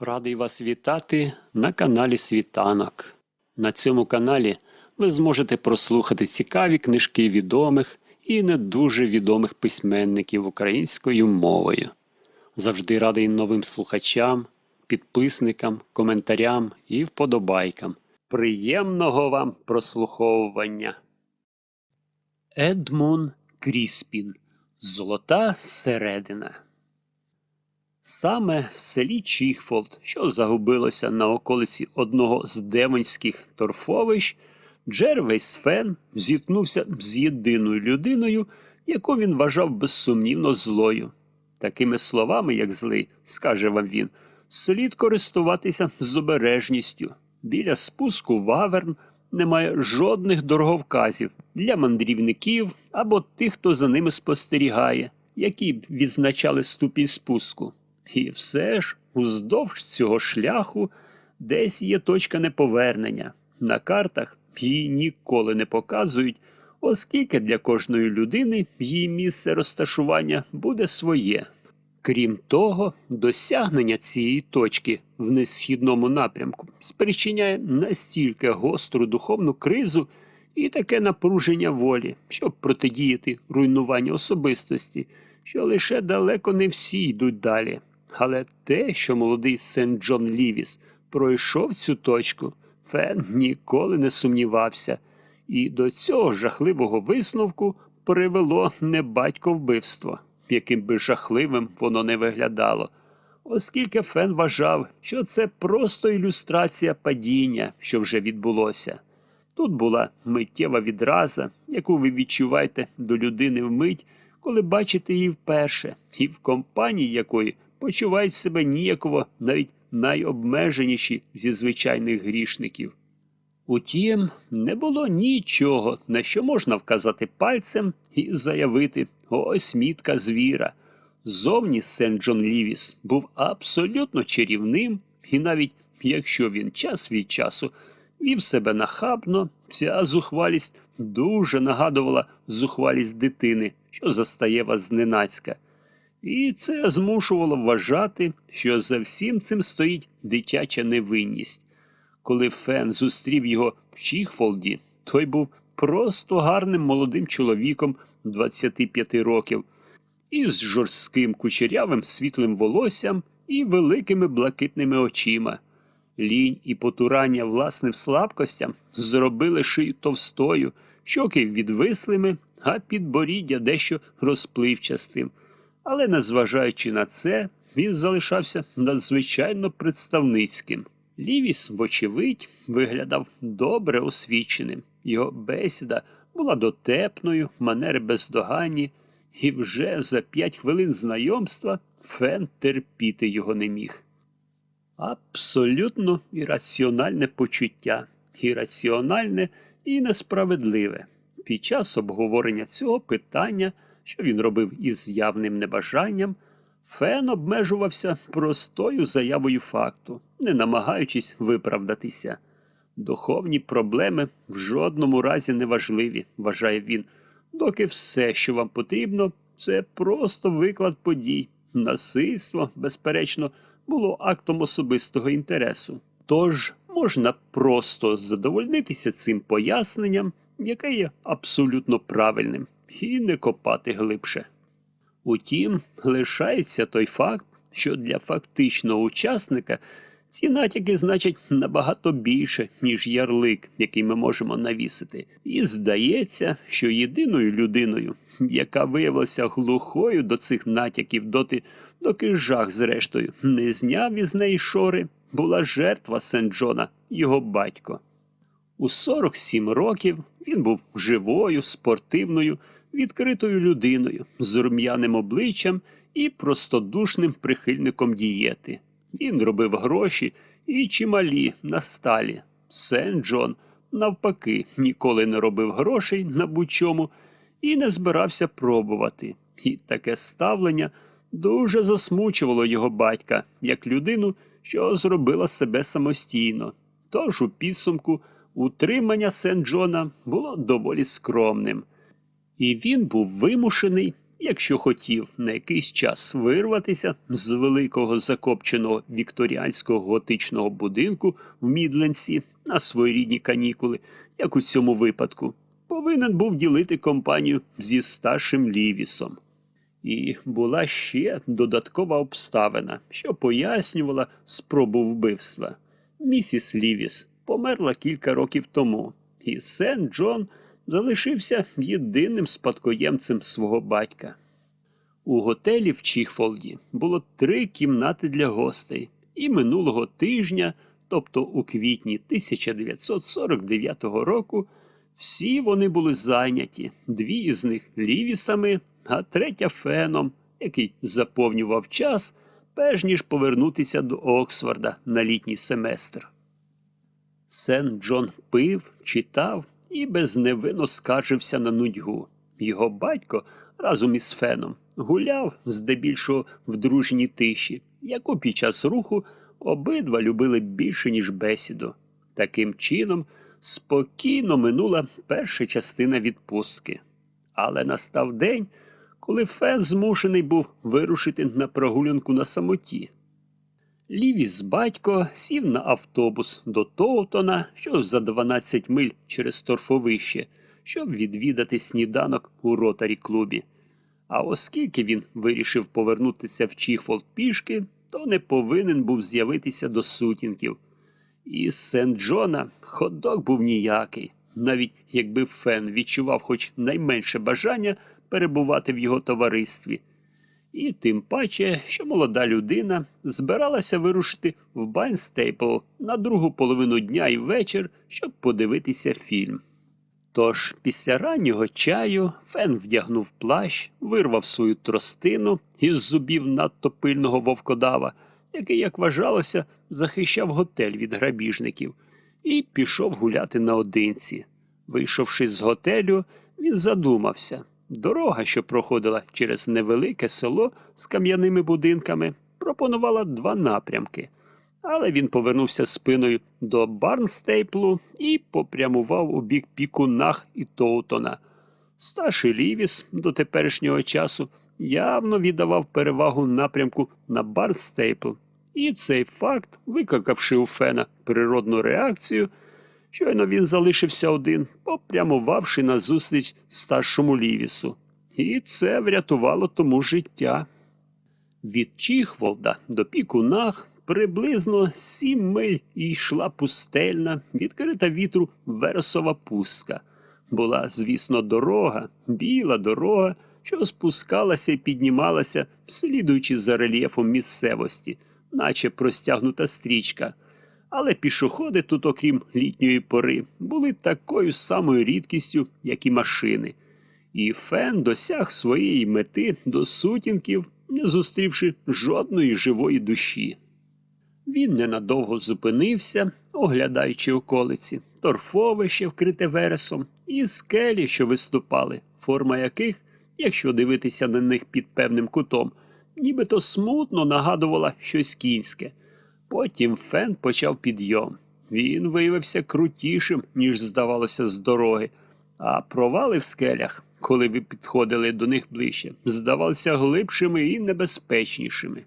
Радий вас вітати на каналі Світанок. На цьому каналі ви зможете прослухати цікаві книжки відомих і не дуже відомих письменників українською мовою. Завжди радий новим слухачам, підписникам, коментарям і вподобайкам. Приємного вам прослуховування. Едмон Кріспін. Золота середина. Саме в селі Чіхфолд, що загубилося на околиці одного з девонських торфовищ, Джервейс Фен зіткнувся з єдиною людиною, яку він вважав безсумнівно злою. Такими словами, як злий, скаже вам він, слід користуватися з обережністю. Біля спуску Ваверн немає жодних дороговказів для мандрівників або тих, хто за ними спостерігає, які б відзначали ступінь спуску. І все ж, уздовж цього шляху десь є точка неповернення. На картах її ніколи не показують, оскільки для кожної людини її місце розташування буде своє. Крім того, досягнення цієї точки в несхідному напрямку спричиняє настільки гостру духовну кризу і таке напруження волі, щоб протидіяти руйнуванню особистості, що лише далеко не всі йдуть далі. Але те, що молодий Сент Джон Лівіс пройшов цю точку, Фен ніколи не сумнівався, і до цього жахливого висновку привело не батьковбивство, яким би жахливим воно не виглядало, оскільки Фен вважав, що це просто ілюстрація падіння, що вже відбулося. Тут була миттєва відраза, яку ви відчуваєте до людини вмить, коли бачите її вперше, і в компанії якої почувають себе ніяково навіть найобмеженіші зі звичайних грішників. Утім, не було нічого, на що можна вказати пальцем і заявити ось мітка звіра. Зовні Сент Джон Лівіс був абсолютно чарівним, і навіть якщо він час від часу вів себе нахабно, ця зухвалість дуже нагадувала зухвалість дитини, що застає вас зненацька. І це змушувало вважати, що за всім цим стоїть дитяча невинність. Коли Фен зустрів його в Чіхфолді, той був просто гарним молодим чоловіком 25 років, із жорстким кучерявим світлим волоссям і великими блакитними очима. Лінь і потурання власним слабкостям зробили шию товстою, щоки відвислими, а підборіддя дещо розпливчастим. Але, незважаючи на це, він залишався надзвичайно представницьким. Лівіс, вочевидь, виглядав добре освіченим. Його бесіда була дотепною, манери бездоганні, і вже за п'ять хвилин знайомства Фен терпіти його не міг. Абсолютно ірраціональне почуття, ірраціональне і несправедливе. Під час обговорення цього питання, що він робив із явним небажанням, Фен обмежувався простою заявою факту, не намагаючись виправдатися. Духовні проблеми в жодному разі не важливі, вважає він, доки все, що вам потрібно, це просто виклад подій. Насильство, безперечно, було актом особистого інтересу. Тож можна просто задовольнитися цим поясненням, яке є абсолютно правильним, і не копати глибше. Утім, лишається той факт, що для фактичного учасника ці натяки значать набагато більше, ніж ярлик, який ми можемо навісити. І здається, що єдиною людиною, яка виявилася глухою до цих натяків, доти, доки жах, зрештою, не зняв із неї шори, була жертва Сент Джона, його батько. У 47 років він був живою, спортивною, відкритою людиною, з рум'яним обличчям і простодушним прихильником дієти. Він робив гроші і чималі на сталі. Сент Джон, навпаки, ніколи не робив грошей на будь-чому і не збирався пробувати. І таке ставлення дуже засмучувало його батька як людину, що зробила себе самостійно. Тож у підсумку утримання Сент Джона було доволі скромним. І він був вимушений якщо хотів на якийсь час вирватися з великого закопченого вікторіанського готичного будинку в Мідленсі на своєрідні канікули, як у цьому випадку, повинен був ділити компанію зі старшим Лівісом. І була ще додаткова обставина, що пояснювала спробу вбивства. Місіс Лівіс померла кілька років тому, і Сен Джон залишився єдиним спадкоємцем свого батька. У готелі в Чіхфолді було три кімнати для гостей, і минулого тижня, тобто у квітні 1949 року, всі вони були зайняті, дві із них лівісами, а третя феном, який заповнював час, перш ніж повернутися до Оксфорда на літній семестр. Сен Джон пив, читав і безневинно скаржився на нудьгу. Його батько разом із Феном гуляв здебільшого в дружній тиші, яку під час руху обидва любили більше, ніж бесіду. Таким чином, спокійно минула перша частина відпустки. Але настав день, коли Фен змушений був вирушити на прогулянку на самоті. Лівіс батько сів на автобус до Тоутона, що за 12 миль через торфовище, щоб відвідати сніданок у ротарі клубі. А оскільки він вирішив повернутися в Чіхфолд пішки, то не повинен був з'явитися до сутінків. І з Сент Джона ходок був ніякий, навіть якби Фен відчував хоч найменше бажання перебувати в його товаристві. І тим паче, що молода людина збиралася вирушити в Байнстейпл на другу половину дня і вечір, щоб подивитися фільм. Тож після раннього чаю Фен вдягнув плащ, вирвав свою тростину із зубів надто пильного вовкодава, який, як вважалося, захищав готель від грабіжників, і пішов гуляти наодинці. Вийшовши з готелю, він задумався. Дорога, що проходила через невелике село з кам'яними будинками, пропонувала два напрямки. Але він повернувся спиною до Барнстейплу і попрямував у бік Пікунах і Тоутона. Старший Лівіс до теперішнього часу явно віддавав перевагу напрямку на Барнстейпл, і цей факт, викликавши у Фена природну реакцію, щойно він залишився один, попрямувавши назустріч старшому Лівісу. І це врятувало тому життя. Від Чіхволда до Пікунах приблизно сім миль йшла пустельна, відкрита вітру вересова пустка. Була, звісно, дорога, біла дорога, що спускалася і піднімалася, слідуючи за рельєфом місцевості, наче простягнута стрічка. Але пішоходи тут, окрім літньої пори, були такою самою рідкістю, як і машини. І Фен досяг своєї мети до сутінків, не зустрівши жодної живої душі. Він ненадовго зупинився, оглядаючи околиці, торфовище, вкрите вересом, і скелі, що виступали, форма яких, якщо дивитися на них під певним кутом, нібито смутно нагадувала щось кінське. Потім Фен почав підйом. Він виявився крутішим, ніж здавалося з дороги, а провали в скелях, коли ви підходили до них ближче, здавалися глибшими і небезпечнішими.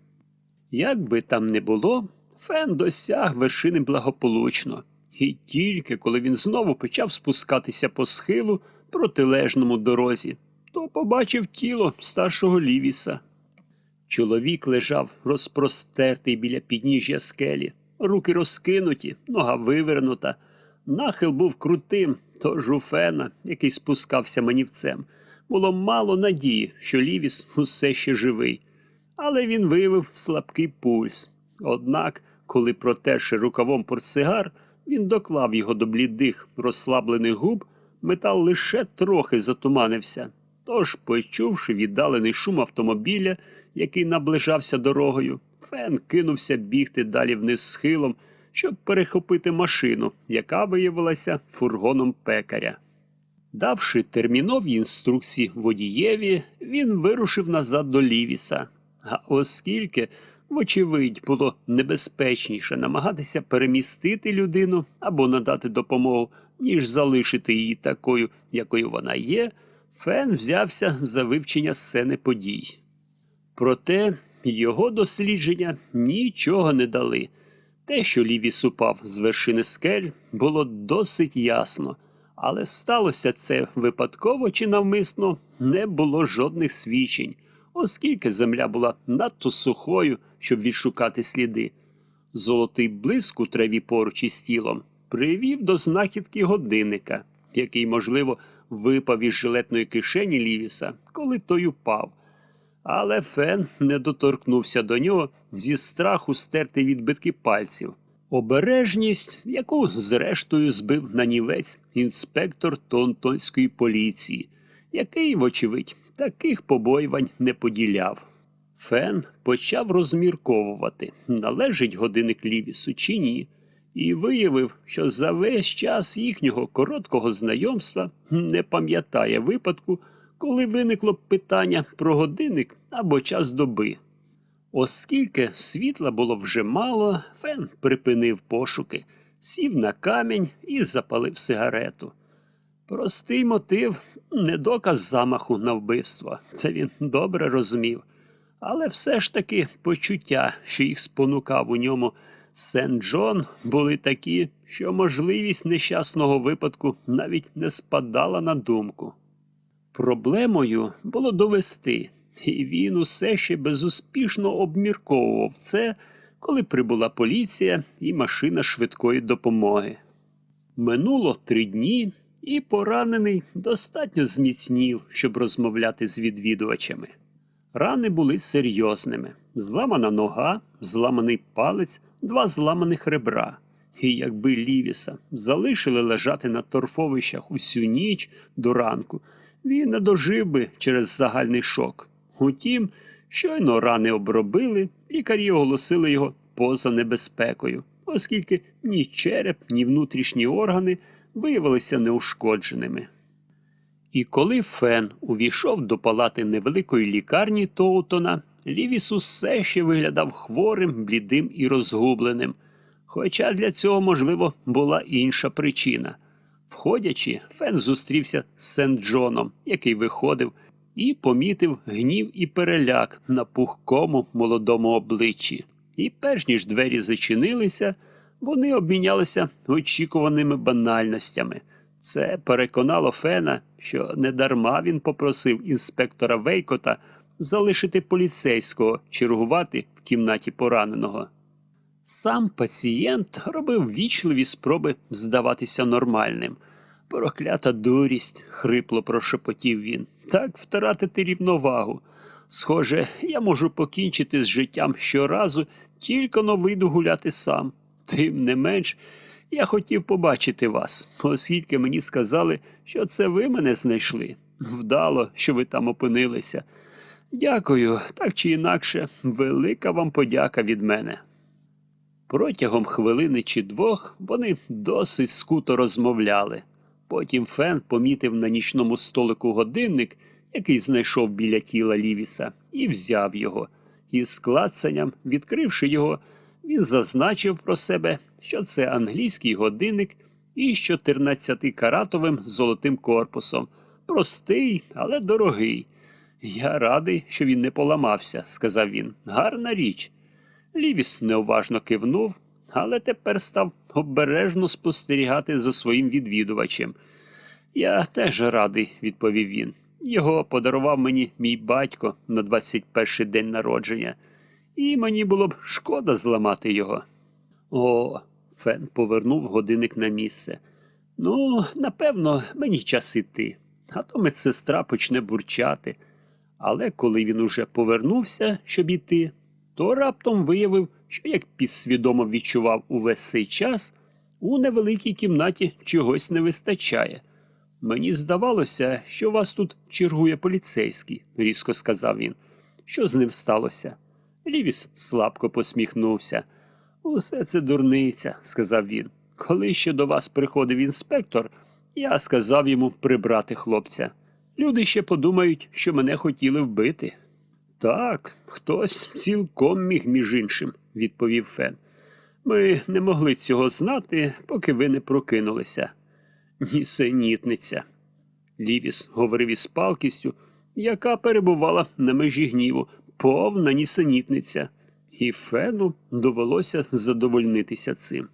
Як би там не було, Фен досяг вершини благополучно, і тільки коли він знову почав спускатися по схилу протилежному дорозі, то побачив тіло старшого Лівіса. Чоловік лежав розпростертий біля підніжжя скелі, руки розкинуті, нога вивернута. Нахил був крутим, тож у Фена, який спускався манівцем, було мало надії, що Лівіс усе ще живий. Але він виявив слабкий пульс. Однак, коли протерши рукавом портсигар, він доклав його до блідих, розслаблених губ, метал лише трохи затуманився. Тож, почувши віддалений шум автомобіля, який наближався дорогою, Фен кинувся бігти далі вниз схилом, щоб перехопити машину, яка виявилася фургоном пекаря. Давши термінові інструкції водієві, він вирушив назад до Лівіса. А оскільки, вочевидь, було небезпечніше намагатися перемістити людину або надати допомогу, ніж залишити її такою, якою вона є, Фен взявся за вивчення сцени подій. Проте його дослідження нічого не дали. Те, що Лівіс упав з вершини скель, було досить ясно, але сталося це випадково чи навмисно, не було жодних свідчень, оскільки земля була надто сухою, щоб відшукати сліди. Золотий блиск у траві поруч із тілом привів до знахідки годинника, який, можливо, випав із жилетної кишені Лівіса, коли той упав. Але Фен не доторкнувся до нього зі страху стерти відбитки пальців. Обережність, яку зрештою збив на нівець інспектор Тонтонської поліції, який, вочевидь, таких побоювань не поділяв. Фен почав розмірковувати, належить годинник Лівісу чи ні, і виявив, що за весь час їхнього короткого знайомства не пам'ятає випадку, коли виникло питання про годинник або час доби. Оскільки світла було вже мало, Фен припинив пошуки, сів на камінь і запалив сигарету. Простий мотив не доказ замаху на вбивство, це він добре розумів. Але все ж таки почуття, що їх спонукав у ньому Сент Джон, були такі, що можливість нещасного випадку навіть не спадала на думку. Проблемою було довести, і він усе ще безуспішно обмірковував це, коли прибула поліція і машина швидкої допомоги. Минуло три дні, і поранений достатньо зміцнів, щоб розмовляти з відвідувачами. Рани були серйозними: зламана нога, зламаний палець, два зламаних ребра. І якби Лівіса залишили лежати на торфовищах усю ніч до ранку, він не дожив би через загальний шок. Утім, щойно рани обробили, лікарі оголосили його поза небезпекою, оскільки ні череп, ні внутрішні органи виявилися неушкодженими. І коли Фен увійшов до палати невеликої лікарні Тоутона, Лівіс усе ще виглядав хворим, блідим і розгубленим. Хоча для цього, можливо, була інша причина. Входячи, Фен зустрівся з Сент Джоном, який виходив, і помітив гнів і переляк на пухкому молодому обличчі. І перш ніж двері зачинилися, вони обмінялися очікуваними банальностями. Це переконало Фена, що недарма він попросив інспектора Вейкота залишити поліцейського чергувати в кімнаті пораненого. Сам пацієнт робив вічливі спроби здаватися нормальним. Проклята дурість, хрипло прошепотів він. Так втратити рівновагу. Схоже, я можу покінчити з життям щоразу, тільки но вийду гуляти сам. Тим не менш, я хотів побачити вас, оскільки мені сказали, що це ви мене знайшли. Вдало, що ви там опинилися. Дякую, так чи інакше, велика вам подяка від мене. Протягом хвилини чи двох вони досить скуто розмовляли. Потім Фен помітив на нічному столику годинник, який знайшов біля тіла Лівіса, і взяв його. І з клацанням, відкривши його, він зазначив про себе, що це англійський годинник із 14-каратовим золотим корпусом. Простий, але дорогий. Я радий, що він не поламався, сказав він. Гарна річ. Лівіс неуважно кивнув, але тепер став обережно спостерігати за своїм відвідувачем. Я теж радий, відповів він. Його подарував мені мій батько на 21-й день народження, і мені було б шкода зламати його. О, Фен повернув годинник на місце. Ну, напевно, мені час іти, а то медсестра почне бурчати. Але коли він уже повернувся, щоб іти, то раптом виявив, що як підсвідомо відчував увесь цей час, у невеликій кімнаті чогось не вистачає. Мені здавалося, що вас тут чергує поліцейський, різко сказав він. Що з ним сталося? Лівіс слабко посміхнувся. Усе це дурниця, сказав він. Коли ще до вас приходив інспектор, я сказав йому прибрати хлопця. Люди ще подумають, що мене хотіли вбити. Так, хтось цілком міг, між іншим, відповів Фен. Ми не могли цього знати, поки ви не прокинулися. Нісенітниця. Лівіс говорив із палкістю, яка перебувала на межі гніву, повна нісенітниця, і Фену довелося задовольнитися цим.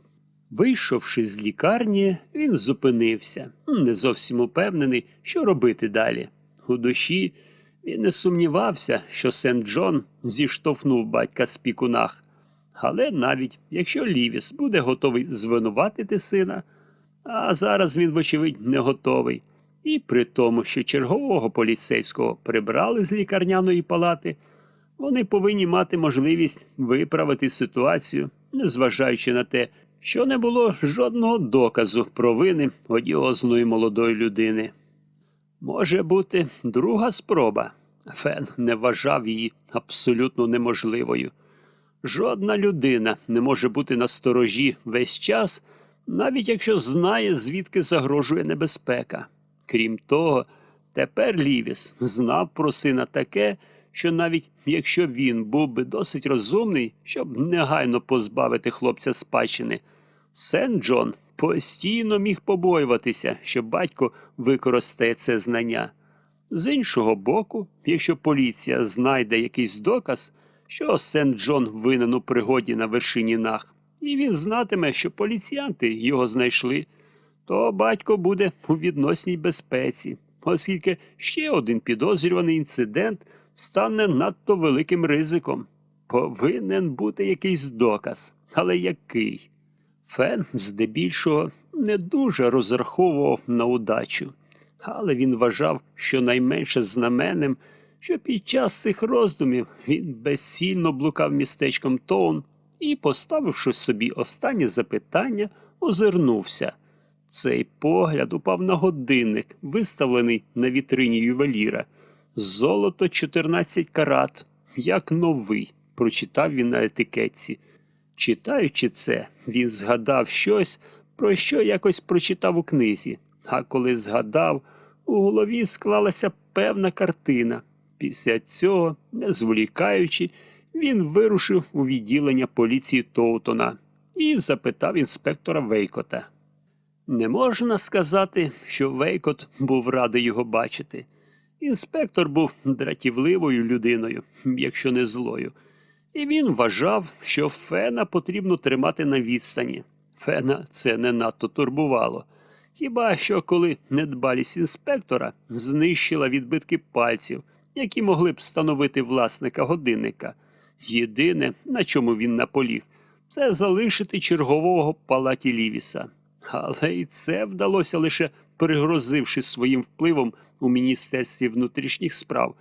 Вийшовши з лікарні, він зупинився, не зовсім упевнений, що робити далі. У душі він не сумнівався, що Сент Джон зіштовхнув батька з пікунах. Але навіть якщо Лівіс буде готовий звинуватити сина, а зараз він, вочевидь, не готовий. І при тому, що чергового поліцейського прибрали з лікарняної палати, вони повинні мати можливість виправити ситуацію, незважаючи на те, що не було жодного доказу провини одіозної молодої людини. Може бути, друга спроба. Фен не вважав її абсолютно неможливою. Жодна людина не може бути на сторожі весь час, навіть якщо знає, звідки загрожує небезпека. Крім того, тепер Лівіс знав про сина таке, що навіть якщо він був би досить розумний, щоб негайно позбавити хлопця спадщини, Сент Джон постійно міг побоюватися, що батько використає це знання. З іншого боку, якщо поліція знайде якийсь доказ, що Сент Джон винен у пригоді на вершині нах, і він знатиме, що поліціянти його знайшли, то батько буде у відносній безпеці, оскільки ще один підозрюваний інцидент стане надто великим ризиком. Повинен бути якийсь доказ, але який? Фен, здебільшого, не дуже розраховував на удачу, але він вважав, що найменше знаменним, що під час цих роздумів він безцільно блукав містечком Тоун і, поставивши собі останнє запитання, озирнувся. Цей погляд упав на годинник, виставлений на вітрині ювеліра. Золото 14 карат, як новий, прочитав він на етикетці. Читаючи це, він згадав щось, про що якось прочитав у книзі, а коли згадав, у голові склалася певна картина. Після цього, не зволікаючи, він вирушив у відділення поліції Тоутона і запитав інспектора Вейкота. Не можна сказати, що Вейкот був радий його бачити. Інспектор був дратівливою людиною, якщо не злою. І він вважав, що Фена потрібно тримати на відстані. Фена це не надто турбувало. Хіба що коли недбалість інспектора знищила відбитки пальців, які могли б встановити власника годинника. Єдине, на чому він наполіг, це залишити чергового палаті Лівіса. Але і це вдалося лише пригрозивши своїм впливом у Міністерстві внутрішніх справ,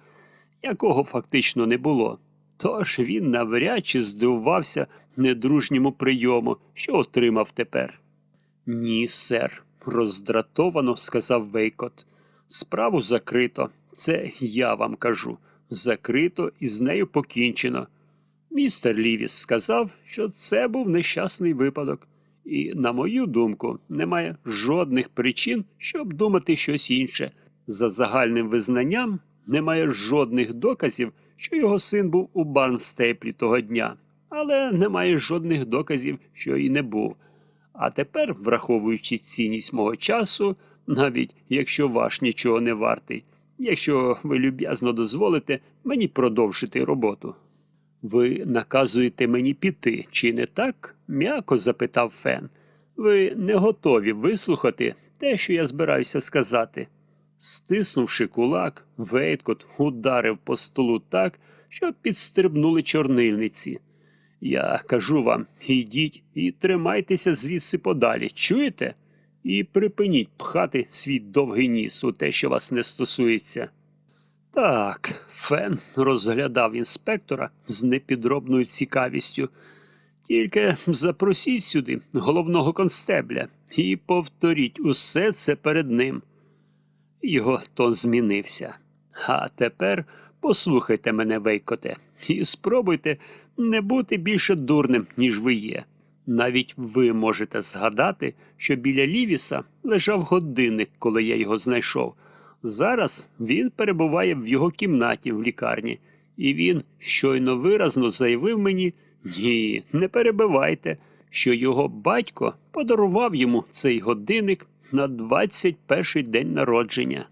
якого фактично не було. Тож він навряд чи здивувався недружньому прийому, що отримав тепер. Ні, сер, роздратовано сказав Вейкот. Справу закрито. Це я вам кажу. Закрито і з нею покінчено. Містер Лівіс сказав, що це був нещасний випадок, і, на мою думку, немає жодних причин, щоб думати щось інше. За загальним визнанням немає жодних доказів, що його син був у Барнстейплі того дня, але немає жодних доказів, що і не був. А тепер, враховуючи цінність мого часу, навіть якщо ваш нічого не вартий, якщо ви люб'язно дозволите мені продовжити роботу. Ви наказуєте мені піти, чи не так? м'яко запитав Фен. Ви не готові вислухати те, що я збираюся сказати. Стиснувши кулак, Вейткот ударив по столу так, що підстрибнули чорнильниці. Я кажу вам, ідіть і тримайтеся звідси подалі, чуєте? І припиніть пхати свій довгий ніс у те, що вас не стосується. Так, Фен розглядав інспектора з непідробною цікавістю. Тільки запросіть сюди головного констебля і повторіть усе це перед ним. Його тон змінився. А тепер послухайте мене, Вейкоте, і спробуйте не бути більше дурним, ніж ви є. Навіть ви можете згадати, що біля Лівіса лежав годинник, коли я його знайшов. Зараз він перебуває в його кімнаті в лікарні, і він щойно виразно заявив мені ні, не перебивайте, що його батько подарував йому цей годинник на 21-й день народження.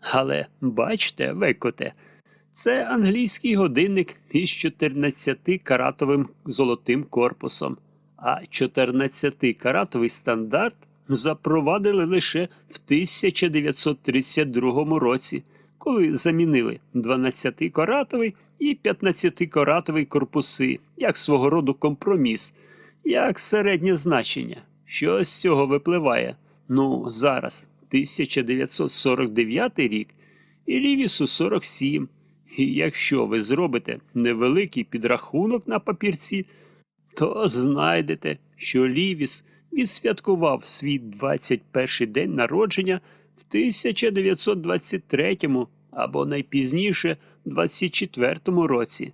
Але бачте, Векоте, це англійський годинник із 14-каратовим золотим корпусом, а 14-каратовий стандарт запровадили лише в 1932 році, коли замінили 12-каратовий і 15-каратовий корпуси як свого роду компроміс, як середнє значення. Що з цього випливає? Ну, зараз 1949 рік і Лівісу 47. І якщо ви зробите невеликий підрахунок на папірці, то знайдете, що Лівіс відсвяткував свій 21-й день народження в 1923 або найпізніше 24 році.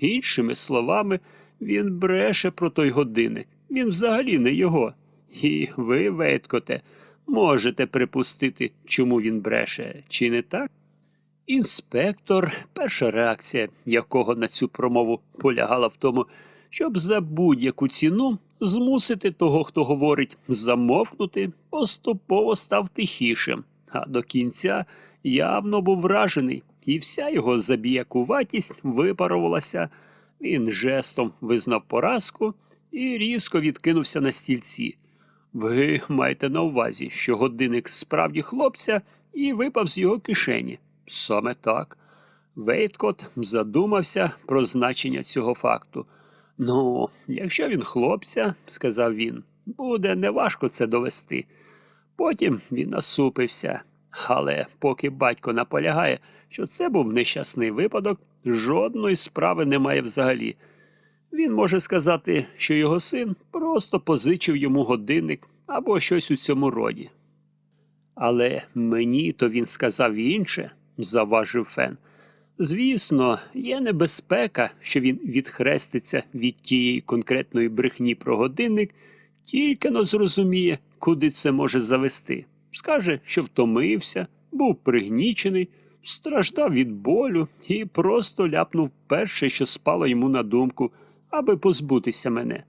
Іншими словами, він бреше про той годинник. Він взагалі не його. І ви, Вейткоте, можете припустити, чому він бреше, чи не так? Інспектор, перша реакція якого на цю промову полягала в тому, щоб за будь-яку ціну змусити того, хто говорить, замовкнути, поступово став тихішим, а до кінця явно був вражений, і вся його забіякуватість випарувалася. Він жестом визнав поразку і різко відкинувся на стільці. Ви маєте на увазі, що годинник справді хлопця і випав з його кишені. Саме так. Вейткот задумався про значення цього факту. Ну, якщо він хлопця, сказав він, буде неважко це довести. Потім він насупився. Але поки батько наполягає, що це був нещасний випадок, жодної справи немає взагалі. Він може сказати, що його син просто позичив йому годинник або щось у цьому роді. Але мені то він сказав інше, заважив Фен. Звісно, є небезпека, що він відхреститься від тієї конкретної брехні про годинник, тільки но зрозуміє, куди це може завести. Скаже, що втомився, був пригнічений, страждав від болю і просто ляпнув перше, що спало йому на думку, аби позбутися мене.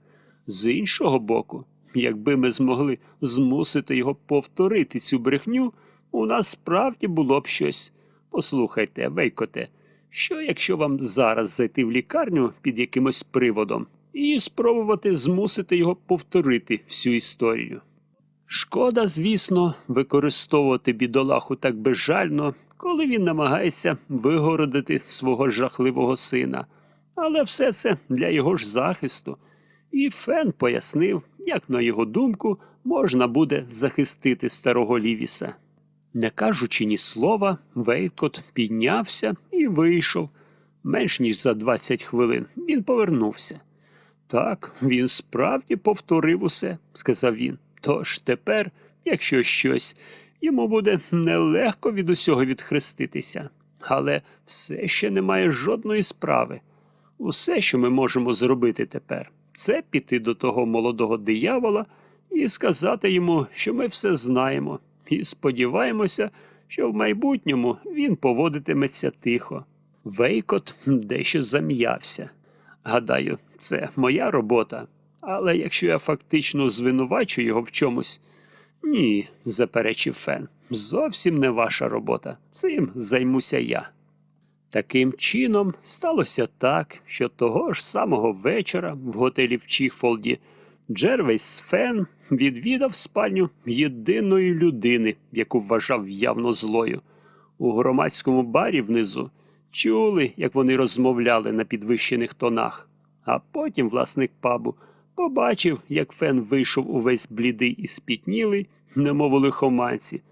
З іншого боку, якби ми змогли змусити його повторити цю брехню, у нас справді було б щось. Послухайте, Вейкоте, що якщо вам зараз зайти в лікарню під якимось приводом і спробувати змусити його повторити всю історію? Шкода, звісно, використовувати бідолаху так безжально, коли він намагається вигородити свого жахливого сина. Але все це для його ж захисту. І Фен пояснив, як, на його думку, можна буде захистити старого Лівіса. Не кажучи ні слова, Вейткот піднявся і вийшов. Менш ніж за 20 хвилин він повернувся. Так, він справді повторив усе, сказав він. Тож тепер, якщо щось, йому буде нелегко від усього відхреститися. Але все ще немає жодної справи. Усе, що ми можемо зробити тепер, це піти до того молодого диявола і сказати йому, що ми все знаємо, і сподіваємося, що в майбутньому він поводитиметься тихо. Вейкот дещо зам'явся. Гадаю, це моя робота. Але якщо я фактично звинувачу його в чомусь, ні, заперечив Фен. Зовсім не ваша робота. Цим займуся я. Таким чином, сталося так, що того ж самого вечора в готелі в Чіхфолді Джервейс Фен відвідав спальню єдиної людини, яку вважав явно злою. У громадському барі внизу чули, як вони розмовляли на підвищених тонах, а потім власник пабу побачив, як Фен вийшов увесь блідий і спітнілий, немов у лихоманці.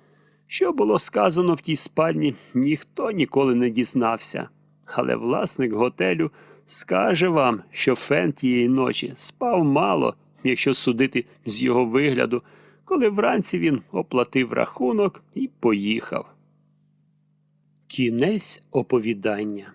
Що було сказано в тій спальні, ніхто ніколи не дізнався. Але власник готелю скаже вам, що Фен тієї ночі спав мало, якщо судити з його вигляду, коли вранці він оплатив рахунок і поїхав. Кінець оповідання